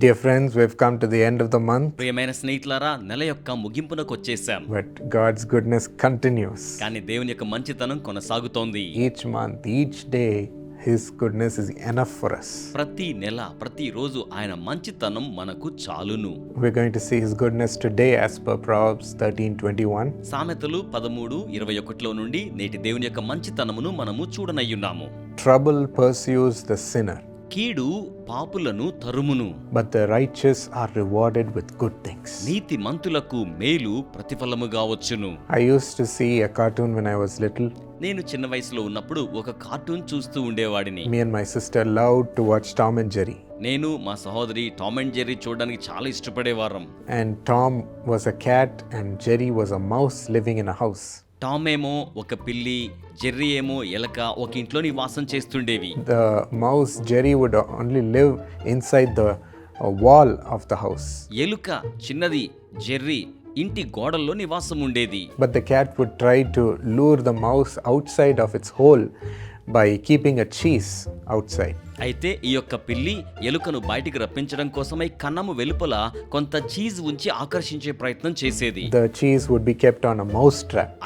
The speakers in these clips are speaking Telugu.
Dear friends we've come to the end of the month ప్రియమైన స్నేహితులారా నెల యొక్క ముగింపునకు వచ్చేసాం. బట్ గాడ్స్ గుడ్నెస్ కంటిన్యూస్ కానీ దేవుని యొక్క మంచితనం కొనసాగుతోంది. Each month each day his goodness is enough for us. ప్రతి నెల ప్రతి రోజు ఆయన మంచితనం మనకు చాలును. We going to see his goodness today as per proverbs 13:21 సామెతలు 13:21 లో నుండి నేటి దేవుని యొక్క మంచితనమును మనము చూడనయ్యున్నాము ట్రబుల్ పర్సూస్ ద సిన్నర్ కీడు పాపులను తరుమును. But the righteous are rewarded with good things నీతి మంతులకు మేలు ప్రతిఫలముగా వచ్చును I use to see a cartoon when I was little నేను చిన్న వయసులో ఉన్నప్పుడు ఒక కార్టూన్ చూస్తూ ఉండేవాడిని. Me and my sister love to watch Tom and Jerry నేను మా సహోదరి టామ్ అండ్ జెర్రీ చూడడానికి చాలా ఇష్టపడేవారం. And Tom was a cat and Jerry was a mouse living in a house Tom ఏమో ఒక పిల్లి జెర్రీ ఏమో ఎలక ఒక ఇంట్లో వాసం చేస్తుండేవి. The mouse Jerry would only live inside the wall of the house ఎలుక చిన్నది జెర్రీ ఇంటి గోడల్లో నివాసం ఉండేది. But the cat would try to lure the mouse outside of its hole by keeping a cheese outside అయితే ఈ యొక్క పిల్లి ఎలుకను బయటికి రప్పించడం కోసమై కన్నము వెలుపల కొంత చీజ్ ఉంచి ఆకర్షించే ప్రయత్నం చేసేది. The cheese would be kept on a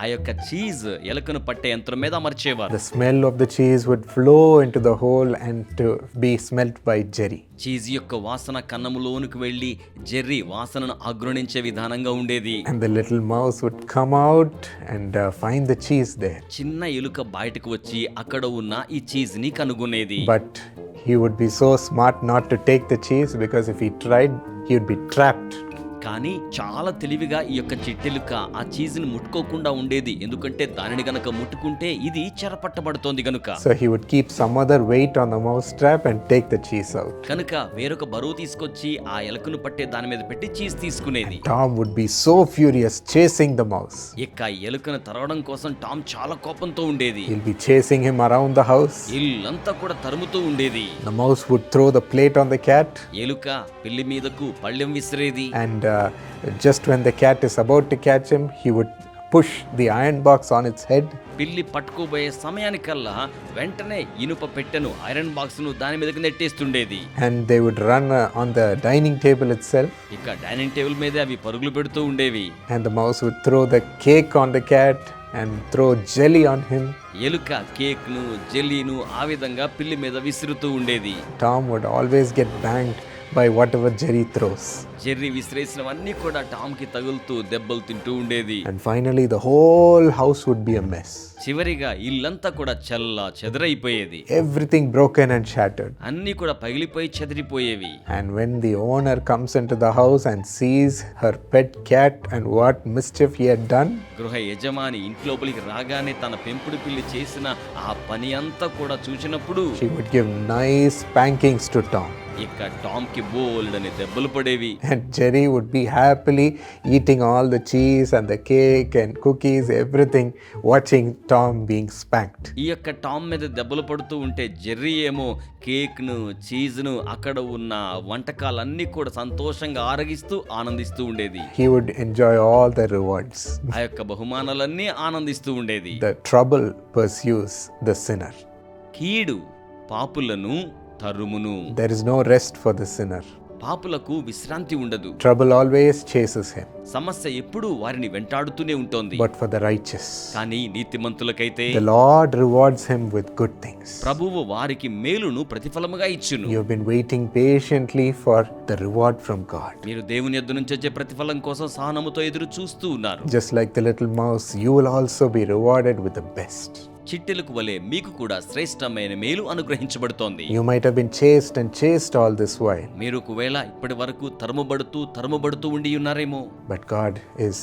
ఆ యొక్క చీజ్ ఎలుకను పట్టే యంత్రం మీద అమర్చేవారు. Smell of the cheese would flow into the hole and to be by Jerry cheese యొక్క వాసన కన్నములోనికి వెళ్ళి జెర్రీ వాసనను అగ్రణించే విధానంగా ఉండేది. The little mouse would come out and find the cheese there చిన్న ఎలుక బయటకు వచ్చి అక్కడ ఉన్న ఈ చీజ్ని కనుగొనేది. బట్ he would be so smart not to take the cheese because if he tried, he would be trapped. కానీ చాలా తెలివిగా ఈ యొక్క చిట్టెలుక ఆ చీజ్ని ముట్టుకోకుండా ఉండేది. ఎందుకంటే దానిని గనక ముట్టుకుంటే ఇది చెరపట్టబడుతోంది గనుక. So he would keep some other weight on the mouse trap and take the cheese out కనుక వేరొక బరువు తీసుకొచ్చి ఆ ఎలకను పట్టే దాని మీద పెట్టి చీజ్ తీసుకునేది. Tom would be so furious chasing the mouse ఇక ఎలుకను తరవడం కోసం టామ్ చాలా కోపంతో ఉండేది. He'll be chasing him around the house ఇల్లంతా కూడా తరుముతూ ఉండేది. The mouse would throw the plate on the cat ఎలుక పిల్లి మీదకు పళ్ళెం విసిరేది. And just when the cat is about to catch him he would push the iron box on its head పిల్లి పట్టుకోబోయే సమయానికల్లా వెంటనే ఇనుప పెట్టెను ఐరన్ బాక్స్ను దాని మీద నెట్టేస్తుండేది. And they would run on the dining table itself ఇక డైనింగ్ టేబుల్ మీద అవి పరుగులు పెడుతూ ఉండేవి. And the mouse would throw the cake on the cat and throw jelly on him ఎలుక కేక్ను జెలీను ఆ విధంగా పిల్లి మీద విసురుతూ ఉండేది. Tom would always get banged by whatever Jerry throws Jerry విసిరేసినవన్నీ కూడా టామ్కి తగులుతూ దెబ్బలు తింటూ ఉండేది. And finally the whole house would be a mess చివరిగా ఇల్లంతా కూడా చల్ల చెదరైపోయేది. ఎవ్రీథింగ్ బ్రోకెన్ అండ్ షాటర్డ్ అన్ని కూడా పగిలిపోయి చెదిరిపోయేవి. And when the owner comes in the house and sees her pet cat and what mischief he had done గృహ యజమాని ఇంటి రాగానే తన పెంపుడు పిల్లి చేసిన ఆ పని అంతా కూడా చూసినప్పుడు she would give nice spankings to Tom ఇక టామ్కి బోల్డ్ అని దెబ్బలు పడేవి. And Jerry would be happily eating all the cheese and the cake and cookies everything watching Tom being spanked ఈ యొక్క టామ్ మీద దెబ్బలు పడుతూ ఉంటే జెర్రీ ఏమో కేక్ను చీజ్ను అక్కడ ఉన్న వంటకాలన్నీ కూడా సంతోషంగా ఆరగిస్తూ ఆనందిస్తూ ఉండేది. He would enjoy all the rewards ఆ యొక్క బహుమానాలన్నీ ఆనందిస్తూ ఉండేది. The trouble pursues the sinner కీడు పాపులను తరుమును. There is no rest for the sinner పాపులకు విశ్రాంతి ఉండదు. ట్రబుల్ ఆల్వేస్ చేసెస్ హిమ్ సమస్య ఎప్పుడు వారిని వెంటాడుతూనే ఉంటుంది. బట్ ఫర్ ద రైచెస్ కానీ నీతిమంతులకైతే the Lord rewards him with good things ప్రభువు వారికి మేలును ప్రతిఫలముగా ఇచ్చును. You have been waiting patiently for the reward from God మీరు దేవుని యొద్దు నుంచి వచ్చే ప్రతిఫలం కోసం సహనముతో ఎదురు చూస్తూ ఉన్నారు. Just like the little mouse you will also be rewarded with the best చిట్టెలకు వలె మీకు కూడా శ్రేష్టమైన మేలు అనుగ్రహించబడుతోంది. You might have been chased and chased all this while, మీరు ఒకవేళ ఇప్పటి వరకు తరుముబడుతూ తరుముబడుతూ ఉండి ఉన్నారేమో. But God is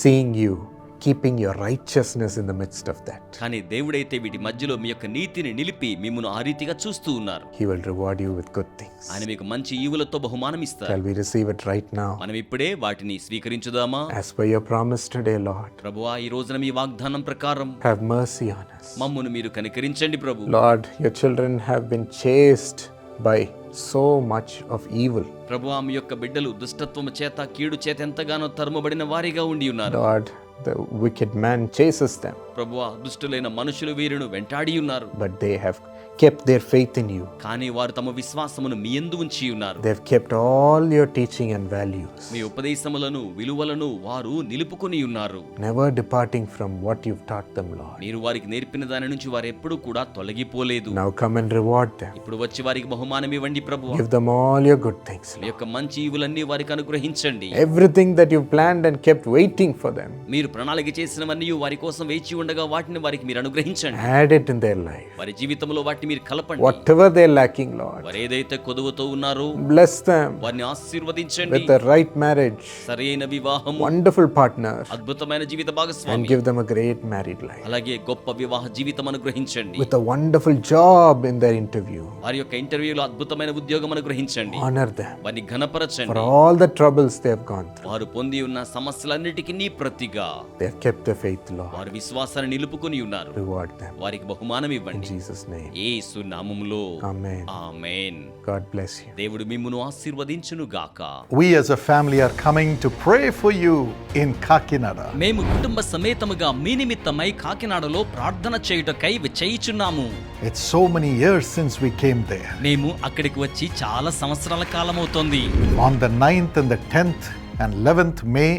seeing you, keeping your righteousness in the midst of that కానీ దేవుడైతే వీటి మధ్యలో మీ యొక్క నీతిని నిలిపి మిమ్మును ఆ రీతిగా చూస్తూ ఉన్నారు. He will reward you with good things ఆయన మీకు మంచి ఈవులతో బహుమానం ఇస్తారు. Can we receive it right now మనం ఇప్పుడే వాటిని స్వీకరించుదామా? As per your promise today Lord ప్రభువా ఈ రోజున మీ వాగ్దానం ప్రకారం హావ్ మర్సీ ఆన్ us. మమ్మును మీరు కనికరించండి ప్రభు. Lord your children have been chased by so much of evil ప్రభు ఆమె యొక్క బిడ్డలు దుష్టత్వం చేత కీడు చేత ఎంతగానో తరుమబడిన వారిగా ఉండి ఉన్నారు. Lord the wicked man chases them, ప్రభువా దుష్టులైన మనుషులు వీరును వెంటాడి ఉన్నారు but they have kept their faith in you. కానీ వారు తమ విశ్వాసమును మీ యందు ఉంచి ఉన్నారు They've kept all your teaching and values, మీ ఉపదేశములను విలువలను వారు నిలుపుకొని ఉన్నారు never departing from what you've taught them, Lord. మీరు వారికి నేర్పిన దాని నుంచి వారు ఎప్పుడూ కూడా తొలగిపోలేదు Now come and reward them. ఇప్పుడు వచ్చి వారికి బహుమానం ఇవ్వండి ప్రభు Give them all your good things, మీ. యొక్క మంచి ఈవులన్నీ వారికి అనుగ్రహించండి Everything that you've planned and kept waiting for them, మీరు ప్రణాళిక చేసినవన్నీ వారి కోసం వేచి ఉండగా వాటిని వారికి మీరు అనుగ్రహించండి add it in their life. వారి జీవితంలో వాటిని మీరు కలపండి Whatever they're lacking, Lord, వారు ఏదైతే కొదువుతో ఉన్నారో bless them వారిని ఆశీర్వదించండి with the right marriage, సరైన వివాహం wonderful partner, అద్భుతమైన జీవిత and భాగస్వామి give them a great married life. అలాగే గొప్ప వివాహ జీవితం అనుగ్రహించండి With a wonderful job in their interview. వారి యొక్క ఇంటర్వ్యూలో అద్భుతమైన ఉద్యోగం అనుగ్రహించండి Honor them వారిని for ఘనపరచండి all the troubles they have gone through. వారు పొంది ఉన్న సమస్యలన్నిటికీ నీ ప్రతిగా They have kept their faith, Lord. వారి విశ్వాసాన్ని నిలుపుకొని ఉన్నారు Reward them. వారికి బహుమానం In ఇవ్వండి Jesus' name. యేసు నామములో Amen. Amen God bless you. దేవుడు మిమ్మును ఆశీర్వదించును గాక We as a family are coming to pray for you in Kakinada. మేము కుటుంబ సమేతముగా మీ నిమిత్తమై కాకినాడలో ప్రార్థన చేయుటకై చేయుచున్నాము It's so many years since we came there. మేము అక్కడికి వచ్చి చాలా సంవత్సరాల కాలమవుతోంది On the 9th and the 10th and 11th May,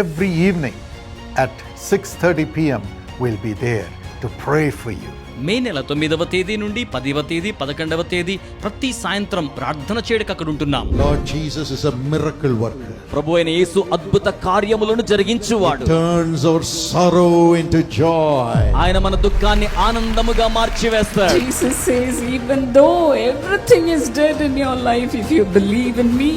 every evening at 6:30 p.m. we'll be there to pray for you May నెల తొమ్మిదవ తేదీ నుండి పదివ తేదీ పదకొండవ తేదీ ప్రతి సాయంత్రం ప్రార్థన చేయడానికి అక్కడ ఉంటున్నాం. Lord Jesus is a miracle ప్రభు అయిన యేసు అద్భుత కార్యములను జరిగించువాడు. Turns our sorrow into joy ఆయన మన దుఃఖాన్ని ఆనందముగా మార్చి వేస్తారు even though everything is dead in your life if you believe in me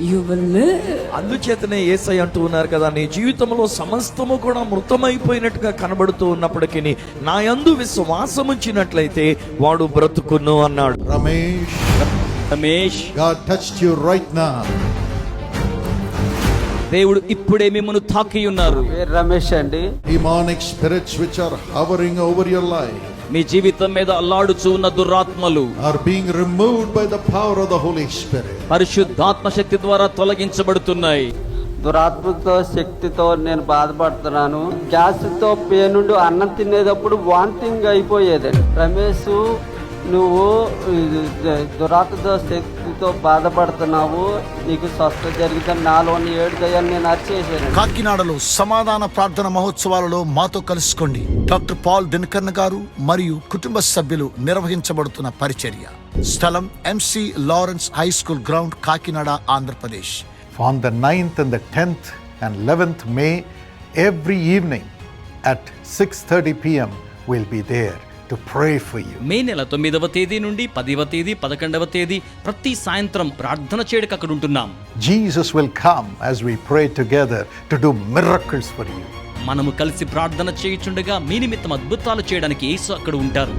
you will live. అందుచేతనే ఏసై అంటూ ఉన్నారు కదా నీ జీవితంలో సమస్తము కూడా మృతమైపోయినట్టుగా కనబడుతూ ఉన్నప్పటికీ నా యందు విశ్వాసం ఉంచినట్లయితే వాడు బ్రతుకును అన్నాడు. Ramesh. God touched you right now. దేవుడు ఇప్పుడే మిమ్మల్ని తాకి ఉన్నారు రమేష్ అండి. Demonic spirits which are hovering over your life. మీ జీవితం మీద అల్లాడుచూ ఉన్న దురాత్మలు. Are being removed by the power of the Holy Spirit. పరిశుద్ధాత్మ శక్తి ద్వారా తొలగించబడుతున్నాయి. దురాత్మతో శక్తితో నేను బాధపడుతున్నాను. గ్యాస్తో పేనుండి అన్నం తినేటప్పుడు వాంతింగ్ అయిపోయేదండి రమేష్ నువ్వు దురాత్మతో శక్తితో బాధపడుతున్నావు నీకు స్వస్థ జరిగితే నాలోని ఏడు దయ్యాన్ని నేను అరిచేసాను కాకినాడలో సమాధాన ప్రార్థన మహోత్సవాలలో మాతో కలుసుకోండి. డాక్టర్ పాల్ దినకర్ణ గారు మరియు కుటుంబ సభ్యులు నిర్వహించబడుతున్న పరిచర్య. స్థలం MC Lawrence high school ground Kakinada Andhra Pradesh. On the 9th and the 10th and 11th May, every evening at 6:30 p.m. we'll be there. To pray for you. May నెల తొమ్మిదవ తేదీ నుండి పదివ తేదీ పదకొండవ తేదీ ప్రతి సాయంత్రం ప్రార్థన చేయడానికి అక్కడ ఉంటున్నాం Jesus will come as we pray together to do miracles for you. మనము కలిసి ప్రార్థన చేయుచుండగా మీ నిమిత్తం అద్భుతాలు చేయడానికి యేసు అక్కడ ఉంటారు